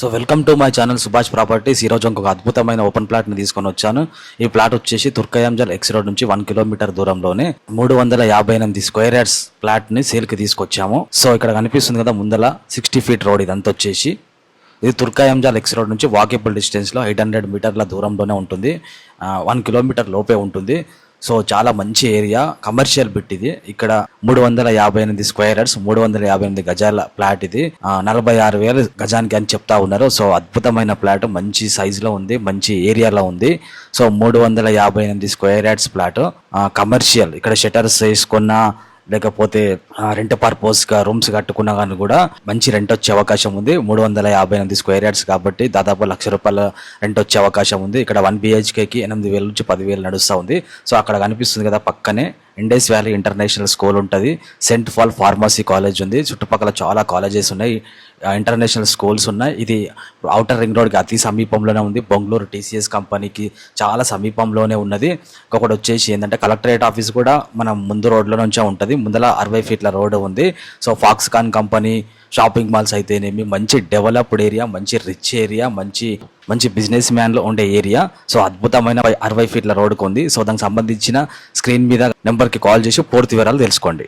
So welcome to my channel Subhash properties ఈ రోజు ఇంకొక అద్భుతమైన ఓపెన్ ప్లాట్ని తీసుకొని వచ్చాను. ఈ ప్లాట్ వచ్చేసి తుర్కయాంజల్ ఎక్స్ రోడ్ నుంచి వన్ కిలోమీటర్ దూరంలోనే మూడు వందల యాభై ఎనిమిది స్క్వేర్ యార్డ్స్ ప్లాట్ని సేల్కి తీసుకొచ్చాము. సో ఇక్కడ కనిపిస్తుంది కదా ముందల సిక్స్టీ ఫీట్ రోడ్ ఇదంతా వచ్చేసి. ఇది తుర్కాయంజాల్ ఎక్స్ రోడ్ నుంచి వాకేబుల్ డిస్టెన్స్లో ఎయిట్ హండ్రెడ్ మీటర్ల దూరంలోనే ఉంటుంది. వన్ కిలోమీటర్ లోపే ఉంటుంది. సో చాలా మంచి ఏరియా కమర్షియల్ బిట్ ఇది. ఇక్కడ మూడు వందల యాభై ఎనిమిది స్క్వేర్ యార్డ్స్ మూడు వందల యాభై ఎనిమిది గజాల ప్లాట్ ఇది. నలభై ఆరు వేలు గజానికి అని చెప్తా ఉన్నారు. సో అద్భుతమైన ప్లాట్ మంచి సైజులో లో ఉంది మంచి ఏరియాలో ఉంది. సో మూడు వందల యాభై ఎనిమిది స్క్వేర్ యార్డ్స్ ప్లాట్. కమర్షియల్ ఇక్కడ షటర్స్ వేసుకున్న లేకపోతే రెంట్ పర్పస్గా రూమ్స్ కట్టుకున్నా కానీ కూడా మంచి రెంట్ వచ్చే అవకాశం ఉంది. మూడు వందల యాభై ఎనిమిది స్క్వేర్ యార్డ్స్ కాబట్టి దాదాపు లక్ష రూపాయల రెంట్ వచ్చే అవకాశం ఉంది. ఇక్కడ వన్కి ఎనిమిది వేల నుంచి పదివేలు నడుస్తూ ఉంది. సో అక్కడ కనిపిస్తుంది కదా పక్కనే. ఇండస్ వ్యాలీ ఇంటర్నేషనల్ స్కూల్ ఉంటుంది. సెంట్ ఫాల్ ఫార్మసీ కాలేజ్ ఉంది. చుట్టుపక్కల చాలా కాలేజెస్ ఉన్నాయి. ఇంటర్నేషనల్ స్కూల్స్ ఉన్నాయి. ఇది అవుటర్ రింగ్ రోడ్కి అతి సమీపంలోనే ఉంది. బొంగళూరు టీసీఎస్ కంపెనీకి చాలా సమీపంలోనే ఉన్నది. ఒకటి వచ్చేసి ఏంటంటే కలెక్టరేట్ ఆఫీస్ కూడా మనం ముందు రోడ్లో నుంచే ఉంటుంది. ముందల అరవై ఫీట్ల రోడ్డు ఉంది. So Foxconn company shopping malls అయితేనేమి మంచి డెవలప్డ్ ఏరియా మంచి రిచ్ ఏరియా మంచి మంచి బిజినెస్ మ్యాన్లో ఉండే ఏరియా. సో అద్భుతమైన అరవై ఫీట్ల రోడ్కు ఉంది. సో దానికి సంబంధించిన స్క్రీన్ మీద నెంబర్కి కాల్ చేసి పూర్తి వివరాలు తెలుసుకోండి.